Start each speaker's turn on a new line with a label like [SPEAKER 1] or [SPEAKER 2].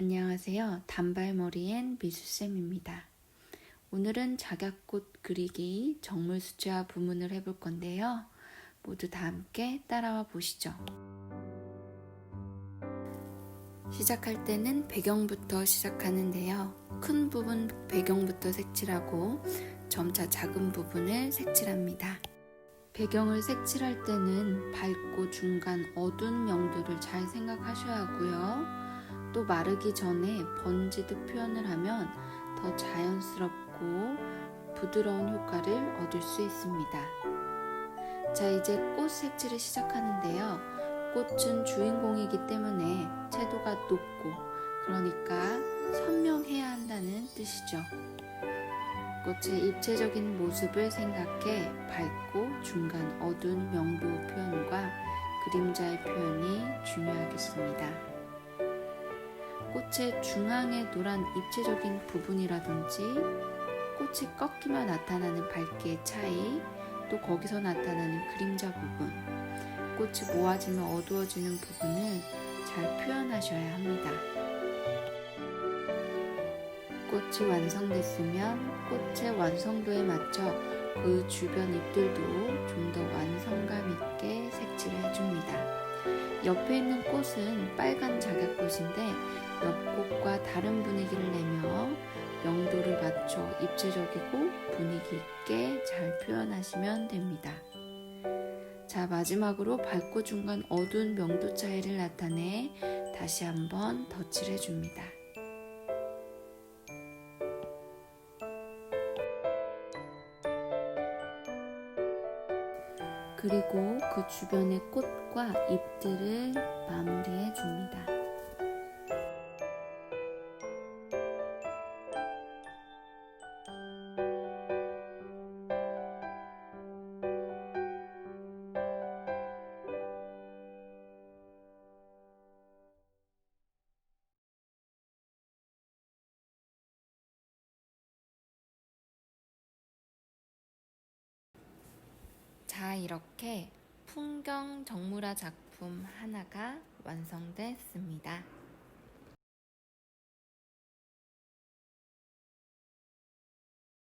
[SPEAKER 1] 안녕하세요. 단발머리엔 미수쌤입니다. 오늘은 작약꽃 그리기 정물 숫자 부문을 해볼 건데요. 모두 다 함께 따라와 보시죠. 시작할 때는 배경부터 시작하는데요. 큰 부분 배경부터 색칠하고 점차 작은 부분을 색칠합니다. 배경을 색칠할 때는 밝고 중간 어두운 명도를 잘 생각하셔야 하고요. 또 마르기 전에 번지듯 표현을 하면 더 자연스럽고 부드러운 효과를 얻을 수 있습니다. 자, 이제 꽃 색칠을 시작하는데요. 꽃은 주인공이기 때문에 채도가 높고, 그러니까 선명해야 한다는 뜻이죠. 꽃의 입체적인 모습을 생각해 밝고 중간 어두운 명도 표현과 그림자의 표현이 중요하겠습니다. 꽃의 중앙의 노란 입체적인 부분이라든지 꽃이 꺾이며 나타나는 밝기의 차이, 또 거기서 나타나는 그림자 부분, 꽃이 모아지면 어두워지는 부분을 잘 표현하셔야 합니다. 꽃이 완성됐으면 꽃의 완성도에 맞춰 그 주변 잎들도 좀 더 완성감 있게 색칠을 해줍니다. 옆에 있는 꽃은 빨간 작약꽃인데 옆꽃과 다른 분위기를 내며 명도를 맞춰 입체적이고 분위기 있게 잘 표현하시면 됩니다. 자, 마지막으로 밝고 중간 어두운 명도 차이를 나타내 다시 한번 덧칠해 줍니다. 그리고 그 주변의 꽃과 잎들을 마무리해 줍니다. 자, 이렇게 풍경 정물화 작품 하나가 완성됐습니다.